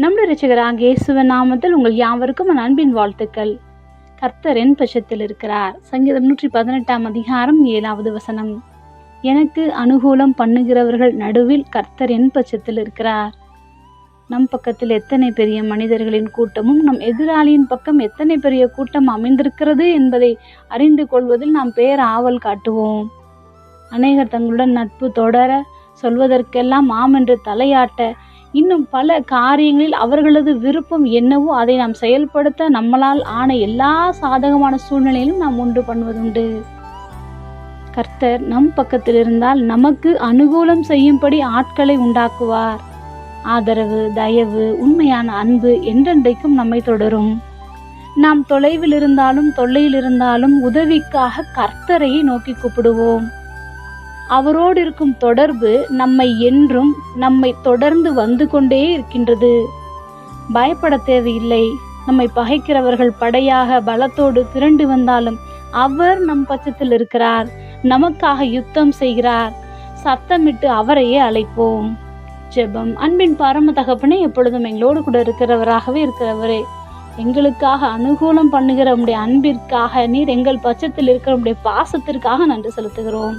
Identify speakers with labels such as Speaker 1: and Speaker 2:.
Speaker 1: நம்முடைய ரசிகராக இயேசுவின் நாமத்தில் உங்கள் யாவருக்கும் என் அன்பின் வாழ்த்துக்கள். கர்த்தர் என் பட்சத்தில் இருக்கிறார். சங்கீதம் நூற்றி பதினெட்டாம் அதிகாரம் ஏழாவது வசனம். எனக்கு அனுகூலம் பண்ணுகிறவர்கள் நடுவில் கர்த்தர் என் பட்சத்தில் இருக்கிறார். நம் பக்கத்தில் எத்தனை பெரிய மனிதர்களின் கூட்டமும் நம் எதிராளியின் பக்கம் எத்தனை பெரிய கூட்டம் அமைந்திருக்கிறது என்பதை அறிந்து கொள்வதில் நாம் பேர் ஆவல் காட்டுவோம். அநேகர் தங்களுடன் நட்பு தொடர சொல்வதற்கெல்லாம் ஆம் என்று தலையாட்ட இன்னும் பல காரியங்களில் அவர்களது விருப்பம் என்னவோ அதை நாம் செயல்படுத்த நம்மளால் ஆன எல்லா சாதகமான சூழ்நிலையிலும் நாம் உண்டு பண்ணுவதுண்டு. கர்த்தர் நம் பக்கத்தில் இருந்தால் நமக்கு அனுகூலம் செய்யும்படி ஆட்களை உண்டாக்குவார். ஆதரவு தயவு உண்மையான அன்பு என்றென்றைக்கும் நம்மை தொடரும். நாம் தொலைவில் இருந்தாலும் தொல்லையில் இருந்தாலும் உதவிக்காக கர்த்தரையை நோக்கி கூப்பிடுவோம். அவரோடு இருக்கும் தொடர்பு நம்மை என்றும் நம்மை தொடர்ந்து வந்து கொண்டே இருக்கின்றது. பயப்பட தேவையில்லை. நம்மை பகைக்கிறவர்கள் படையாக பலத்தோடு திரண்டு வந்தாலும் அவர் நம் பட்சத்தில் இருக்கிறார். நமக்காக யுத்தம் செய்கிறார். சத்தமிட்டு அவரையே அழைப்போம். ஜெபம். அன்பின் பரம தகப்பனே எப்பொழுதும் எங்களோடு கூட இருக்கிறவராகவே இருக்கிறவரே எங்களுக்காக அனுகூலம் பண்ணுகிற உடைய அன்பிற்காக நீர் எங்கள் பட்சத்தில் இருக்கிற உடைய பாசத்திற்காக நன்றி செலுத்துகிறோம்.